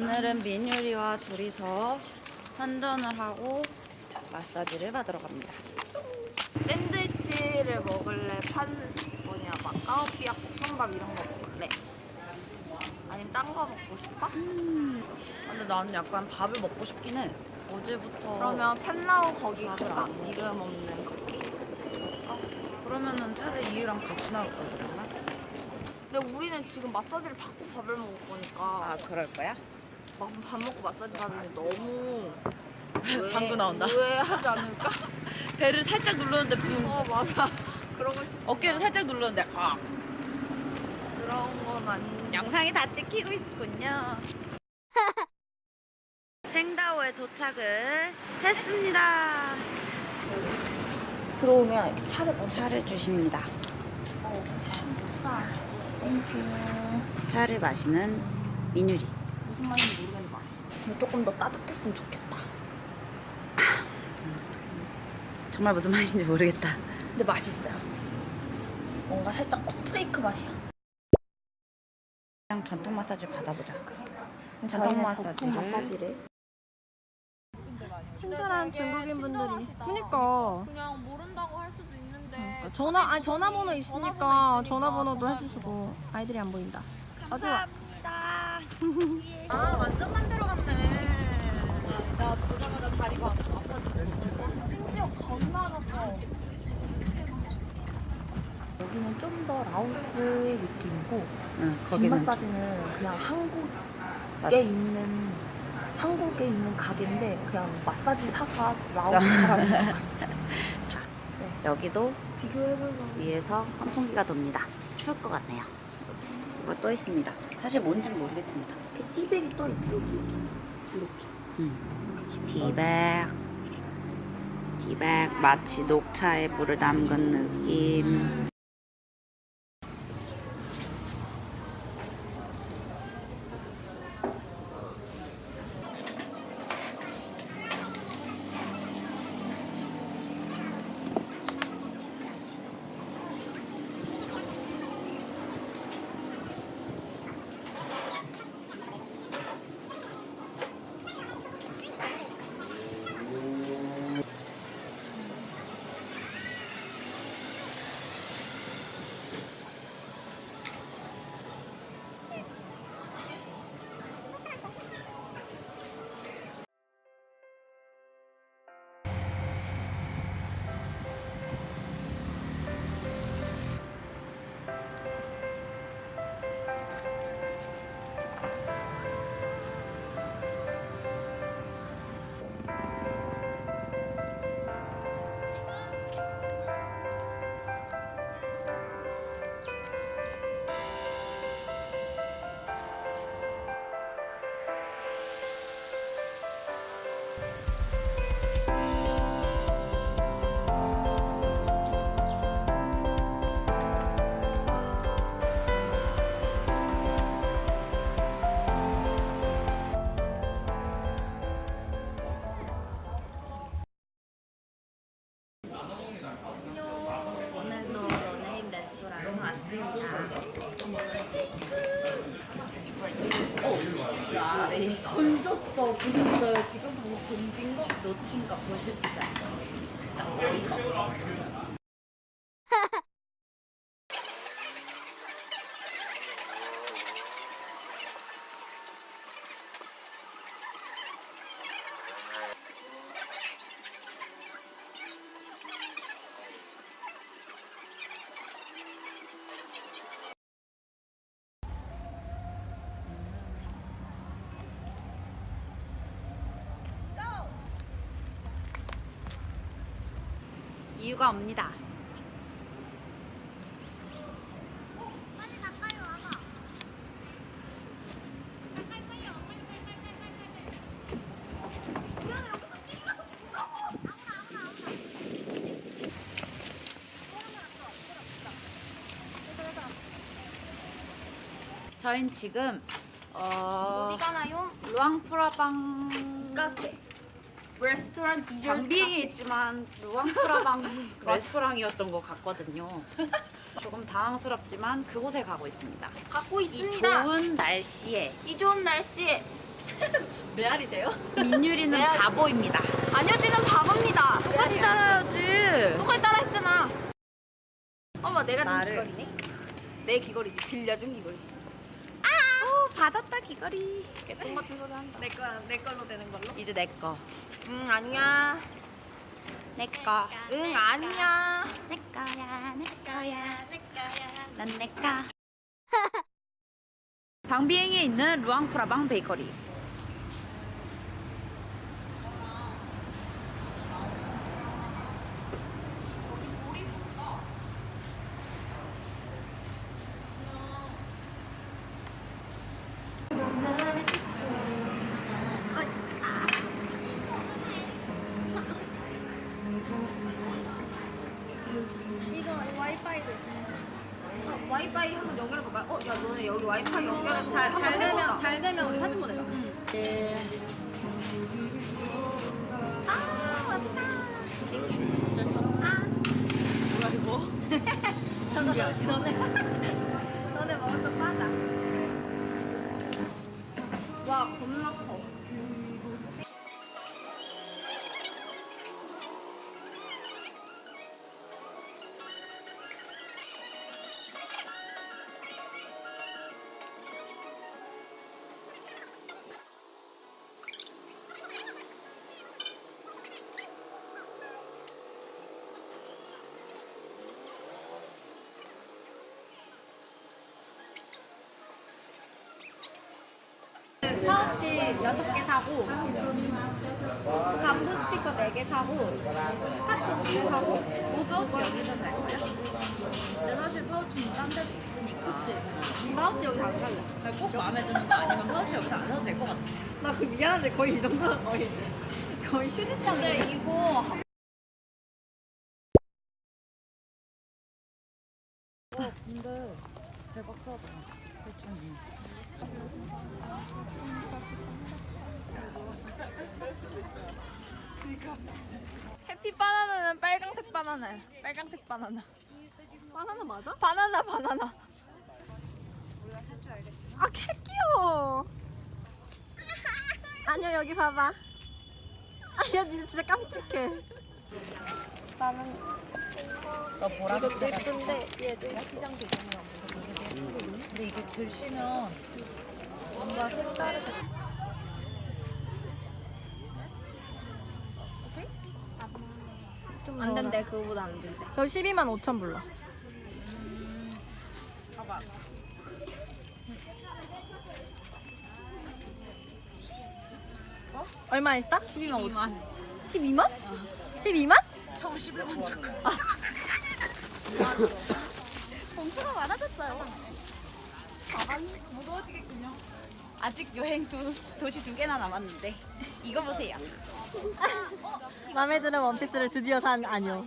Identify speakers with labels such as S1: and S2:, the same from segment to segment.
S1: 오늘은 민유리와 둘이서 선전을 하고 마사지를 받으러 갑니다.
S2: 샌드위치를 먹을래? 판 뭐냐 막 까오피아 볶음밥 이런 거 먹을래? 아니면 딴거 먹고 싶어?
S1: 근데 나는 약간 밥을 먹고 싶긴 해. 어제부터
S2: 그러면 펜라우 거기
S1: 먹어.
S2: 이름 없는 거기
S1: 그러면은 차라리 이유랑 같이 나올 걸 그랬나?
S2: 근데 우리는 지금 마사지를 받고 밥을 먹을 거니까
S1: 아 그럴 거야?
S2: 막 밥 먹고 마사지 받으면 너무 왜-
S1: 방구 나온다.
S2: 왜 하지 않을까?
S1: 배를 살짝 눌렀는데 붕.
S2: 어 맞아 그러고 싶지
S1: 어깨를 살짝 눌렀는데 아,
S2: 그런 건 아닌데
S1: 영상이 다 찍히고 있군요. 생다오에 도착을 했습니다.
S2: 들어오면 차를
S1: 차를 주십니다. 땡큐. 차를 마시는 민유리.
S2: 무슨 말인지 조금 더 따뜻했으면 좋겠다
S1: 정말 무슨 말인지 모르겠다.
S2: 근데 맛있어요 뭔가 살짝 콘프레이크 맛이야
S1: 그냥 전통 마사지 받아보자.
S2: 저희는
S1: 마사지를.
S2: 전통 마사지를
S3: 친절한 중국인 분들이. 그니까.
S2: 그냥 모른다고 할 수도 있는데
S3: 전화 아니 전화번호 있으니까 전화번호도 해주시고 아이들이 안 보인다. 어디 와.
S2: 아 완전 반대로 갔네 나 보자마자 다리 막 아파지네 심지어 건너가서
S4: 여기는 좀 더 라오스의 느낌이고
S1: 응,
S4: 집
S1: 거기는
S4: 마사지는 그냥 한국에 있는 한국에 있는 가게인데 그냥 마사지 사가 라오스 사람
S1: 여기도
S4: 비교해보면
S1: 위에서 선풍기가 돕니다. 추울 것 같네요. 이거 또 있습니다. 사실 뭔지는 모르겠습니다.
S4: 이렇게 티백이 떠 있어 여기 여기 이렇게
S1: 음.
S4: 티백.
S1: 티백 마치 녹차에 물을 담근 느낌. 왔습니다.
S4: 던졌어 보셨어요 지금 방금 던진 거?
S1: 놓친 거 보실지 않아요? 진짜 어이가 없어. 이유가 없니다. 저희는 지금 어,
S2: 어디 가나요?
S1: 루앙프라방
S2: 카페 레스토랑 디저트
S1: 장비에 있지만 루앙프라방 레스토랑이었던 것 같거든요. 조금 당황스럽지만 그곳에 가고 있습니다.
S2: 갖고
S1: 이
S2: 있습니다
S1: 좋은 날씨에
S2: 이 좋은 날씨에
S3: 메아리세요?
S1: 민유리는 바보입니다.
S2: 안효진은 바보입니다.
S1: 똑같이 따라야지.
S2: 똑같이 따라했잖아. 어머 내가 준
S1: 나를-
S2: 귀걸이니? 내 귀걸이지. 빌려준 귀걸이.
S1: 오, 받았다 귀걸이.
S2: 개똥 같은 소리 한다.
S3: 내, 거, 내 걸로 되는 걸로?
S1: 이제 내 거.
S2: 응 아니야.
S1: 내 거.
S2: 응 아니야.
S1: 내 거야, 내 거야, 내 거야. 난 내 거. 방비행에 있는 루앙프라방 베이커리.
S2: 와이파이 한번 연결해 볼까? 어, 야 너네 여기 와이파이 연결해 잘, 잘 되면
S3: 잘 되면 우리 사진 보내자. 너네
S2: 파우치 6개 사고 방구 스피커 4개 사고 스카프 2개 사고 뭐 파우치 여기서 살 거야? 근데 사실 파우치는 딴 데도 있으니까 그치? 파우치 여기서 안 살래
S1: 꼭 마음에 드는 거 아니면 파우치 여기서 안 사도 될 것 같아.
S3: 나 그 미안한데 거의 이 정도가 거의 거의 휴지장.
S2: 근데 이거
S1: 근데 대박 사다. 괜찮 네.
S2: 해피 바나나는 빨강색 바나나야 빨강색 바나나
S3: 바나나 맞아?
S2: 바나나 바나나
S3: 아, 개 귀여워. 아니요, 여기 봐봐. 아니야, 니 진짜 깜찍해.
S1: 너 보라색 색
S3: 예쁜데 얘들.
S1: 근데 이게 들시면 뭔가 색다르게
S2: 안 된대 그거보다 안 된대
S3: 그럼 12만 5천 불러. 얼마 했어?
S2: 12만 5천
S3: 12만? 12만?
S1: 처음 11만 줬고.
S3: 봉투가 많아졌어요.
S1: 아직 여행 두, 도시 두 개나 남았는데 이거 보세요.
S3: 마음에 드는 원피스를 드디어 산 아니요.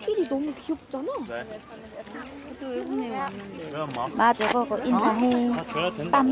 S3: 필이 너무 귀엽잖아.
S5: 막
S1: 맞아, 그거 인사해.
S5: 다 줘야 된다.